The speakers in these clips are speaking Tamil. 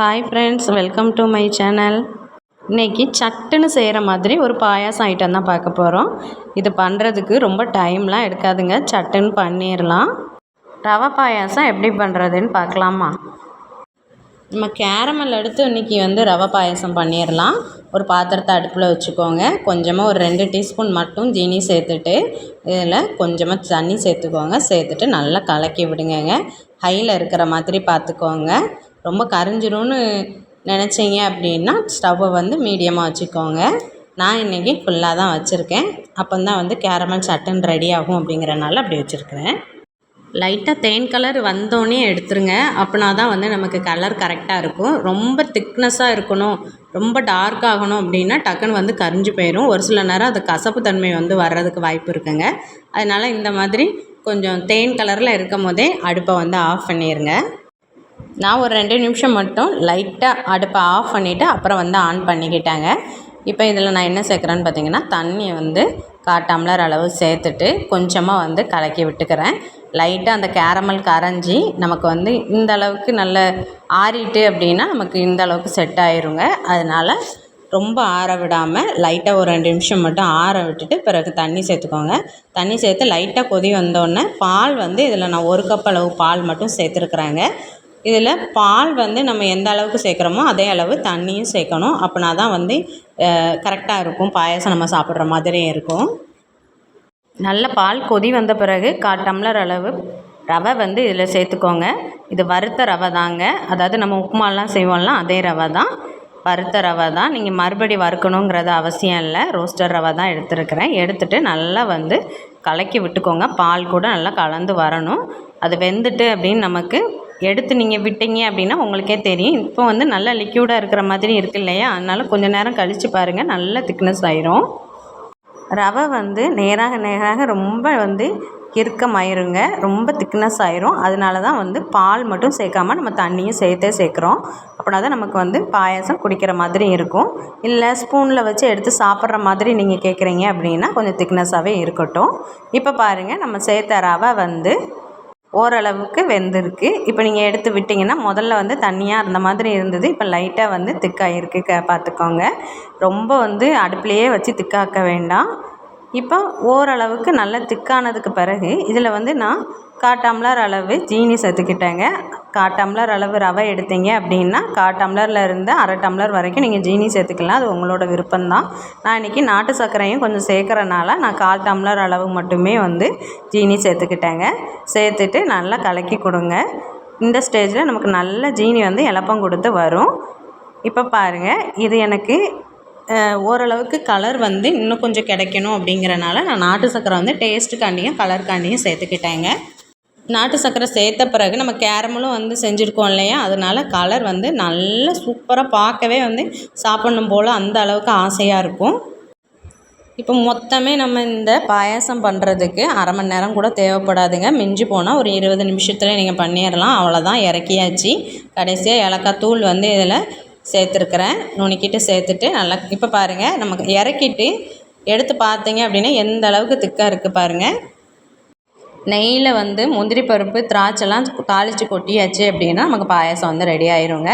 Hi friends welcome to my channel இன்றைக்கி சட்டுன்னு செய்கிற மாதிரி ஒரு பாயாசம் ஐட்டம் தான் பார்க்க போகிறோம் இது பண்ணுறதுக்கு ரொம்ப டைம்லாம் எடுக்காதுங்க. சட்டுன்னு பண்ணிடலாம் ரவை பாயாசம் எப்படி பண்ணுறதுன்னு பார்க்கலாமா? நம்ம கேரமல் எடுத்து இன்றைக்கி வந்து ரவை பாயாசம் பண்ணிடலாம் ஒரு பாத்திரத்தை அடுப்பில் வச்சுக்கோங்க. கொஞ்சமாக ஒரு ரெண்டு டீஸ்பூன் மட்டும் ஜீனி சேர்த்துட்டு இதில் கொஞ்சமாக தண்ணி சேர்த்துக்கோங்க. சேர்த்துட்டு நல்லா கலக்கி விடுங்க ஹையில் இருக்கிற மாதிரி பார்த்துக்கோங்க. ரொம்ப கரிஞ்சிடும்னு நினச்சிங்க அப்படின்னா ஸ்டவ்வை வந்து மீடியமாக வச்சுக்கோங்க. நான் இன்றைக்கி ஃபுல்லாக தான் வச்சுருக்கேன். அப்போ தான் வந்து கேரமல் சட்டன் ரெடி ஆகும் அப்படிங்கிறனால அப்படி வச்சுருக்கிறேன். லைட்டாக தேன் கலர் வந்தோடனே எடுத்துருங்க. அப்படின்னா தான் வந்து நமக்கு கலர் கரெக்டாக இருக்கும். ரொம்ப திக்னஸ்ஸாக இருக்கணும். ரொம்ப டார்க் ஆகணும் அப்படின்னா டக்குன்னு வந்து கரிஞ்சு போயிடும் ஒரு சில நேரம் அது கசப்பு தன்மை வந்து வர்றதுக்கு வாய்ப்பு இருக்குங்க. அதனால் இந்த மாதிரி கொஞ்சம் தேன் கலரில் இருக்கும் போதே அடுப்பை வந்து ஆஃப் பண்ணிடுங்க நான் ஒரு ரெண்டு நிமிஷம் மட்டும் லைட்டாக அடுப்பை ஆஃப் பண்ணிவிட்டு அப்புறம் வந்து ஆன் பண்ணிக்கிட்டாங்க. இப்போ இதில் நான் என்ன சேர்க்குறேன்னு பார்த்தீங்கன்னா தண்ணியை வந்து கால் டம்ளர் அளவு சேர்த்துட்டு கொஞ்சமாக வந்து கலக்கி விட்டுக்கிறேன். லைட்டாக அந்த கேரமல் கரைஞ்சி நமக்கு வந்து இந்த அளவுக்கு நல்ல ஆறிட்டு அப்படின்னா நமக்கு இந்த அளவுக்கு செட் ஆயிருங்க. அதனால் ரொம்ப ஆற விடாமல் லைட்டாக ஒரு ரெண்டு நிமிஷம் மட்டும் ஆற விட்டுட்டு பிறகு தண்ணி சேர்த்துக்கோங்க. தண்ணி சேர்த்து லைட்டாக கொதி வந்தோடனே பால் வந்து இதில் நான் ஒரு கப் அளவு பால் மட்டும் சேர்த்துருக்குறாங்க. இதில் பால் வந்து நம்ம எந்த அளவுக்கு சேர்க்குறோமோ அதே அளவு தண்ணியும் சேர்க்கணும். அப்படின்னா தான் வந்து கரெக்டாக இருக்கும். பாயாசம் நம்ம சாப்பிட்ற மாதிரி இருக்கும். நல்ல பால் கொதி வந்த பிறகு கா டம்ளர் அளவு ரவை வந்து இதில் சேர்த்துக்கோங்க. இது வறுத்த ரவை தாங்க. அதாவது நம்ம உப்புமாலாம் செய்வோம்ல அதே ரவை தான். வறுத்த ரவை தான். நீங்கள் மறுபடி வறுக்கணுங்கிறது அவசியம் இல்லை. ரோஸ்டர் ரவை தான் எடுத்துருக்கிறேன். எடுத்துகிட்டு நல்லா வந்து கலக்கி விட்டுக்கோங்க. பால் கூட நல்லா கலந்து வரணும். அது வெந்துட்டு அப்படின்னு நமக்கு எடுத்து நீங்கள் விட்டீங்க அப்படின்னா உங்களுக்கே தெரியும். இப்போ வந்து நல்லா லிக்யூடாக இருக்கிற மாதிரி இருக்கு இல்லையா? அதனால் கொஞ்சம் நேரம் கழித்து பாருங்கள் நல்ல திக்னஸ் ஆயிரும். ரவை வந்து நேராக நேராக ரொம்ப வந்து இறுக்கமாயிருங்க. ரொம்ப திக்னஸ் ஆயிரும். அதனால தான் வந்து பால் மட்டும் சேர்க்காமல் நம்ம தண்ணியும் சேர்த்தே சேர்க்குறோம். அப்படின்னா தான் நமக்கு வந்து பாயாசம் குடிக்கிற மாதிரி இருக்கும். இல்லை ஸ்பூனில் வச்சு எடுத்து சாப்பிட்ற மாதிரி நீங்கள் கேட்குறீங்க அப்படின்னா கொஞ்சம் திக்னஸாகவே இருக்கட்டும். இப்போ பாருங்கள் நம்ம சேர்த்த ரவை வந்து ஓரளவுக்கு வெந்திருக்கு. இப்போ நீங்கள் எடுத்து விட்டிங்கன்னா முதல்ல வந்து தண்ணியாக இருந்த மாதிரி இருந்தது. இப்போ லைட்டாக வந்து திக்காகிருக்கு க பார்த்துக்கோங்க ரொம்ப வந்து அடுப்புலையே வச்சு திக்காக்க வேண்டாம். இப்போ ஓரளவுக்கு நல்லா திக்கானதுக்கு பிறகு இதில் வந்து நான் கால் டம்ளர் அளவு ஜீனி சேர்த்துக்கிட்டேங்க. கா டம்ளர் அளவு ரவை எடுத்தீங்க அப்படின்னா கா டம்ளரில் இருந்து அரை டம்ளர் வரைக்கும் நீங்கள் ஜீனி சேர்த்துக்கலாம். அது உங்களோட விருப்பம்தான். நான் இன்றைக்கி நாட்டு சர்க்கரையும் கொஞ்சம் சேர்க்குறனால நான் கால் டம்ளர் அளவு மட்டுமே வந்து ஜீனி சேர்த்துக்கிட்டேங்க. சேர்த்துட்டு நல்லா கலக்கி கொடுங்க. இந்த ஸ்டேஜில் நமக்கு நல்ல ஜீனி வந்து இலப்பம் கொடுத்து வரும். இப்போ பாருங்கள் இது எனக்கு ஓரளவுக்கு கலர் வந்து இன்னும் கொஞ்சம் கிடைக்கணும் அப்படிங்கிறனால நான் நாட்டு சர்க்கரை வந்து டேஸ்ட்டுக்காண்டியும் கலருக்காண்டியும் சேர்த்துக்கிட்டேங்க. நாட்டு சர்க்கரை சேர்த்த பிறகு நம்ம கேரமலும் வந்து செஞ்சுருக்கோம் இல்லையா? அதனால கலர் வந்து நல்ல சூப்பராக பார்க்கவே வந்து சாப்பிட்ணும் போல் அந்த அளவுக்கு ஆசையாக இருக்கும். இப்போ மொத்தமே நம்ம இந்த பாயாசம் பண்ணுறதுக்கு அரை மணி நேரம் கூட தேவைப்படாதுங்க. மிஞ்சி போனால் ஒரு இருபது நிமிஷத்தில் நீங்கள் பண்ணிடலாம். அவ்வளோதான் இறக்கியாச்சு. கடைசியாக ஏலக்காய் தூள் வந்து இதில் சேர்த்துருக்குறேன். நுணுக்கிட்டு சேர்த்துட்டு நல்லா இப்போ பாருங்கள் நமக்கு இறக்கிட்டு எடுத்து பார்த்தீங்க அப்படின்னா எந்த அளவுக்கு திக்காக இருக்குது பாருங்கள் நெய்யில் வந்து முந்திரி பருப்பு திராட்சைலாம் தாளித்து கொட்டியாச்சு அப்படின்னா நமக்கு பாயாசம் வந்து ரெடி ஆயிருங்க.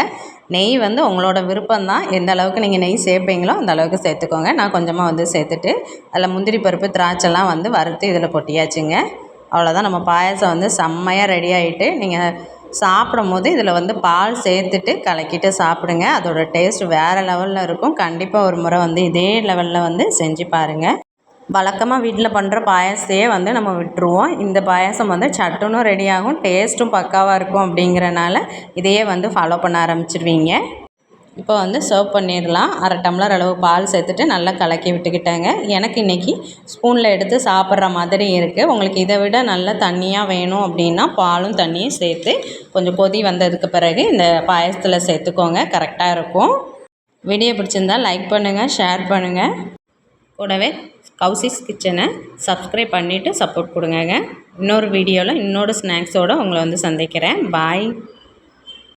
நெய் வந்து உங்களோட விருப்பம் தான் எந்த அளவுக்கு நீங்கள் நெய் சேர்ப்பீங்களோ அந்த அளவுக்கு சேர்த்துக்கோங்க. நான் கொஞ்சமாக வந்து சேர்த்துட்டு அதில் முந்திரி பருப்பு திராட்சைலாம் வந்து வறுத்து இதில் கொட்டியாச்சுங்க. அவ்வளோதான் நம்ம பாயாசம் வந்து செம்மையாக ரெடி ஆகிட்டு நீங்கள் சாப்பிடும் போது இதில் வந்து பால் சேர்த்துட்டு கலக்கிட்டு சாப்பிடுங்க. அதோடய டேஸ்ட் வேறு லெவலில் இருக்கும். கண்டிப்பாக ஒரு முறை வந்து இதே லெவலில் வந்து செஞ்சு பாருங்கள் வழக்கமாக வீட்டில் பண்ணுற பாயாசத்தையே வந்து நம்ம விட்டுருவோம். இந்த பாயாசம் வந்து சட்டுனும் ரெடி ஆகும் டேஸ்ட்டும் பக்காவாக இருக்கும் அப்படிங்கிறனால இதையே வந்து ஃபாலோ பண்ண ஆரம்பிச்சிருவீங்க. இப்போ வந்து சர்வ் பண்ணிடலாம். அரை டம்ளர் அளவு பால் சேர்த்துட்டு நல்லா கலக்கி விட்டுக்கிட்டேங்க. எனக்கு இன்றைக்கி ஸ்பூனில் எடுத்து சாப்பிட்ற மாதிரி இருக்குது உங்களுக்கு இதை விட நல்லா தண்ணியாக வேணும் அப்படின்னா பாலும் தண்ணியும் சேர்த்து கொஞ்சம் கொதி வந்ததுக்கு பிறகு இந்த பாயசத்தில் சேர்த்துக்கோங்க. கரெக்டாக இருக்கும். வீடியோ பிடிச்சிருந்தால் லைக் பண்ணுங்கள் ஷேர் பண்ணுங்கள் கூடவே கவுசிஸ் கிச்சனை சப்ஸ்கிரைப் பண்ணிவிட்டு சப்போர்ட் கொடுங்கங்க. இன்னொரு வீடியோவில் இன்னொரு ஸ்நாக்ஸோடு உங்களை வந்து சந்திக்கிறேன். பாய்